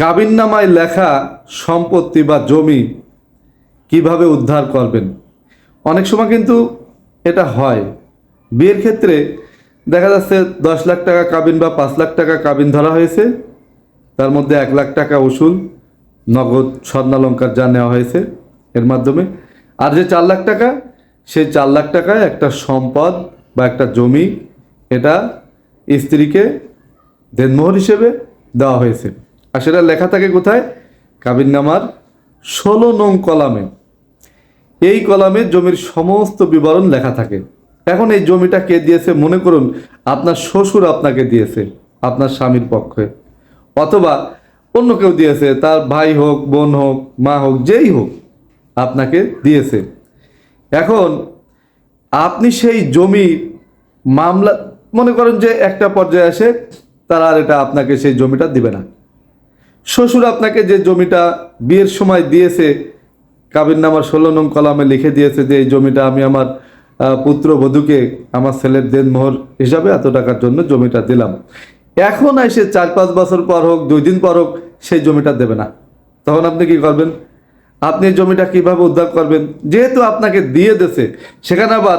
কাবিননামায় লেখা সম্পত্তি বা জমি কীভাবে উদ্ধার করবেন? অনেক সময় কিন্তু এটা হয়। বিয়ের ক্ষেত্রে দেখা যাচ্ছে দশ লাখ টাকা কাবিন বা পাঁচ লাখ টাকা কাবিন ধরা হয়েছে। তার মধ্যে এক লাখ টাকা উসুল, নগদ স্বর্ণালঙ্কার যা নেওয়া হয়েছে এর মাধ্যমে। আর যে চার লাখ টাকা, সেই চার লাখ টাকায় একটা সম্পদ বা একটা জমি এটা স্ত্রীকে দেনমোহর হিসেবে দেওয়া হয়েছে। আর সেটা লেখা থাকে কোথায়? কাবিননামার ষোলো নং কলামে। এই কলামে জমির সমস্ত বিবরণ লেখা থাকে। এখন এই জমিটা কে দিয়েছে? মনে করুন, আপনার শ্বশুর আপনাকে দিয়েছে, আপনার স্বামীর পক্ষে। অথবা অন্য কেউ দিয়েছে, তার ভাই হোক, বোন হোক, মা হোক, যেই হোক, আপনাকে দিয়েছে। এখন আপনি সেই জমি মামলা মনে করেন যে একটা পর্যায়ে আসে তারা আর এটা আপনাকে সেই জমিটা দিবে না। শ্বশুর আপনাকে যে জমিটা বিয়ের সময় দিয়েছে কাবিননামার ষোলো নং কলামে লিখে দিয়েছে যে এই জমিটা আমি আমার পুত্র বধূকে আমার ছেলের দেনমোহর হিসাবে এত টাকার জন্য জমিটা দিলাম। এখন এসে চার পাঁচ বছর পর হোক, দুই দিন পর হোক সেই জমিটা দেবে না। তখন আপনি কি করবেন? আপনি জমিটা কীভাবে উদ্ধার করবেন? যেহেতু আপনাকে দিয়ে দেছে সেখানে আবার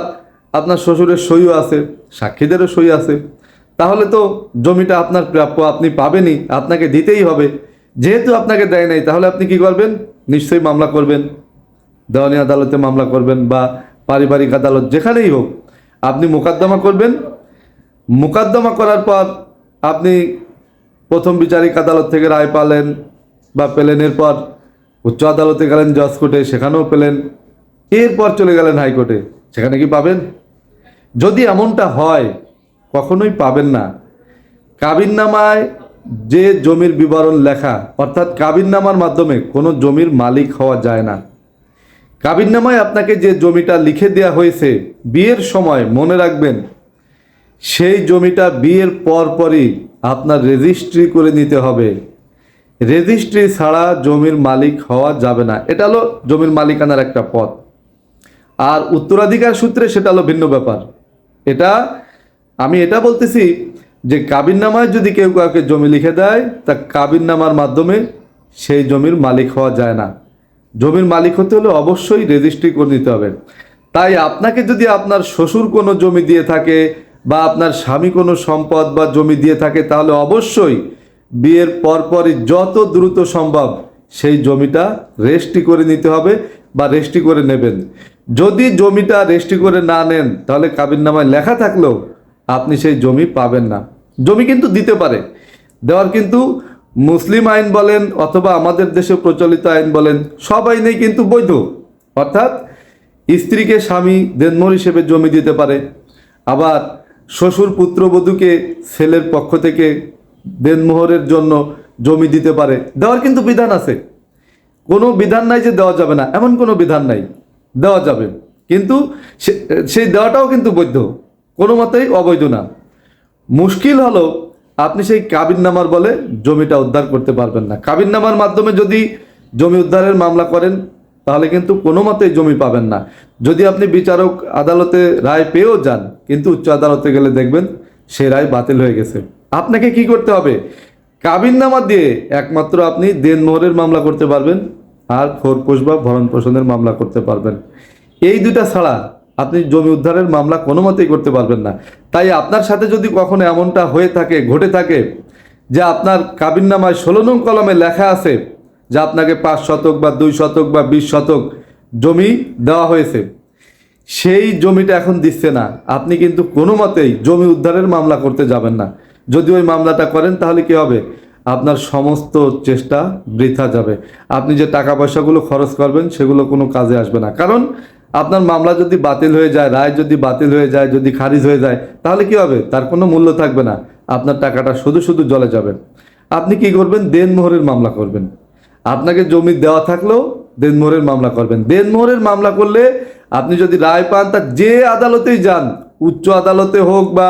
আপনার শ্বশুরের সইও আছে, সাক্ষীদেরও সই আছে। তাহলে তো জমিটা আপনার প্রাপ্য, আপনি পাবেনই, আপনাকে দিতেই হবে। যেহেতু আপনাকে দেয় নাই, তাহলে আপনি কি করবেন? নিশ্চয়ই মামলা করবেন। দেওয়ানি আদালতে মামলা করবেন বা পারিবারিক আদালত যেখানেই হোক। আপনি মোকদ্দমা করবেন। মোকদ্দমা করার পর আপনি প্রথম বিচারিক আদালত থেকে রায় পালেন বা পেলেন। এরপর উচ্চ আদালতে গেলেন, জজ কোর্টে, সেখানেও পেলেন। এরপর চলে গেলেন হাইকোর্টে। সেখানে কি পাবেন? যদি এমনটা হয়, কখনোই পাবেন না। কাবিননামায় যে জমির বিবরণ লেখা, অর্থাৎ কাবিননামার মাধ্যমে কোনো জমির মালিক হওয়া যায় না। কাবিননামায় আপনাকে যে জমিটা লিখে দেওয়া হয়েছে, বিয়ের সময় মনে রাখবেন, সেই জমিটা বিয়ের পরপরই আপনার রেজিস্ট্রি করে নিতে হবে। রেজিস্ট্রি ছাড়া জমির মালিক হওয়া যাবে না। এটা হলো জমির মালিকানার একটা পথ। আর উত্তরাধিকার সূত্রে সেটা হলো ভিন্ন ব্যাপার। এটা, আমি এটা বলতেছি যে কাবিননামায় যদি কেউ কাউকে জমি লিখে দেয়, তা কাবিননামার মাধ্যমে সেই জমির মালিক হওয়া যায় না। জমির মালিক হতে হলে অবশ্যই রেজিস্ট্রি করে নিতে হবে। তাই আপনাকে যদি আপনার শ্বশুর কোনো জমি দিয়ে থাকে বা আপনার স্বামী কোনো সম্পদ বা জমি দিয়ে থাকে, তাহলে অবশ্যই বিয়ের পরপরই যত দ্রুত সম্ভব সেই জমিটা রেজিস্ট্রি করে নিতে হবে বা রেস্ট্রি করে নেবেন। যদি জমিটা রেস্ট্রি করে না নেন, তাহলে কাবিননামায় লেখা থাকলেও আপনি সেই জমি পাবেন না। জমি কিন্তু দিতে পারে। দেওয়ার কিন্তু মুসলিম আইন বলেন অথবা আমাদের দেশে প্রচলিত আইন বলেন, সব আইনেই কিন্তু বৈধ। অর্থাৎ স্ত্রীকে স্বামী দেনমোহর হিসেবে জমি দিতে পারে। আবার শ্বশুর পুত্রবধূকে ছেলের পক্ষ থেকে দেনমোহরের জন্য জমি দিতে পারে। দেওয়ার কিন্তু বিধান আছে। কোনো বিধান নাই যে দেওয়া যাবে না। এমন কোনো বিধান নাই। দেওয়া যাবে। কিন্তু সেই দেওয়াটাও কিন্তু বৈধ। কোনো মতেই অবৈধ না। মুশকিল হলো আপনি সেই কাবিননামার বলে জমিটা উদ্ধার করতে পারবেন না। কাবিননামার মাধ্যমে যদি জমি উদ্ধারের মামলা করেন, তাহলে কিন্তু কোনো মতেই জমি পাবেন না। যদি আপনি বিচারক আদালতে রায় পেয়েও যান, কিন্তু উচ্চ আদালতে গেলে দেখবেন সে রায় বাতিল হয়ে গেছে। আপনাকে কি করতে হবে? কাবিননামা দিয়ে একমাত্র আপনি দেনমোহরের মামলা করতে পারবেন আর খোরপোষ বা ভরণ পোষণের মামলা করতে পারবেন। এই দুটা ছাড়া আপনি জমি উদ্ধারের মামলা কোনো মতেই করতে পারবেন না। তাই আপনার সাথে যদি কখনো এমনটা হয়ে থাকে, ঘটে থাকে, যে আপনার কাবিননামায় ষোলো নং কলমে লেখা আছে যে আপনাকে পাঁচ শতক বা দুই শতক বা বিশ শতক জমি দেওয়া হয়েছে, সেই জমিটা এখন দিচ্ছে না। আপনি কিন্তু কোনো মতেই জমি উদ্ধারের মামলা করতে যাবেন না। যদি ওই মামলাটা করেন তাহলে কি হবে? আপনার সমস্ত চেষ্টা বৃথা যাবে। আপনি যে টাকা পয়সাগুলো খরচ করবেন, সেগুলো কোনো কাজে আসবে না। কারণ আপনার মামলা যদি বাতিল হয়ে যায়, রায় যদি বাতিল হয়ে যায়, যদি খারিজ হয়ে যায়, তাহলে কি হবে? তার কোনো মূল্য থাকবে না। আপনার টাকাটা শুধু শুধু জলে যাবে। আপনি কি করবেন? দেনমোহরের মামলা করবেন। আপনাকে জমি দেওয়া থাকলেও দেনমোহরের মামলা করবেন। দেনমোহরের মামলা করলে আপনি যদি রায় পান, তা যে আদালতেই যান, উচ্চ আদালতে হোক বা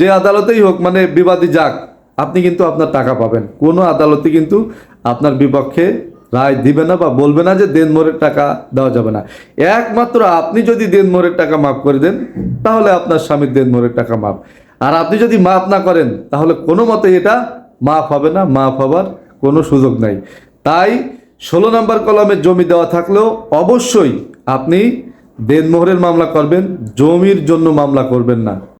যে আদালতেই হোক মানে বিবাদী যাক, আপনি কিন্তু আপনার টাকা পাবেন। কোনো আদালতে কিন্তু আপনার বিপক্ষে রায় দিবে না বা বলবে না যে দেনমোহরের টাকা দেওয়া যাবে না। একমাত্র আপনি যদি দেনমোহরের টাকা মাফ করে দেন, তাহলে আপনার স্বামীর দেনমোহরের টাকা মাফ। আর আপনি যদি মাফ না করেন, তাহলে কোনো মতে এটা মাফ হবে না, মাফ হবার কোনো সুযোগ নাই। তাই ষোলো নম্বর কলমে জমি দেওয়া থাকলেও অবশ্যই আপনি দেনমোহরের মামলা করবেন, জমির জন্য মামলা করবেন না।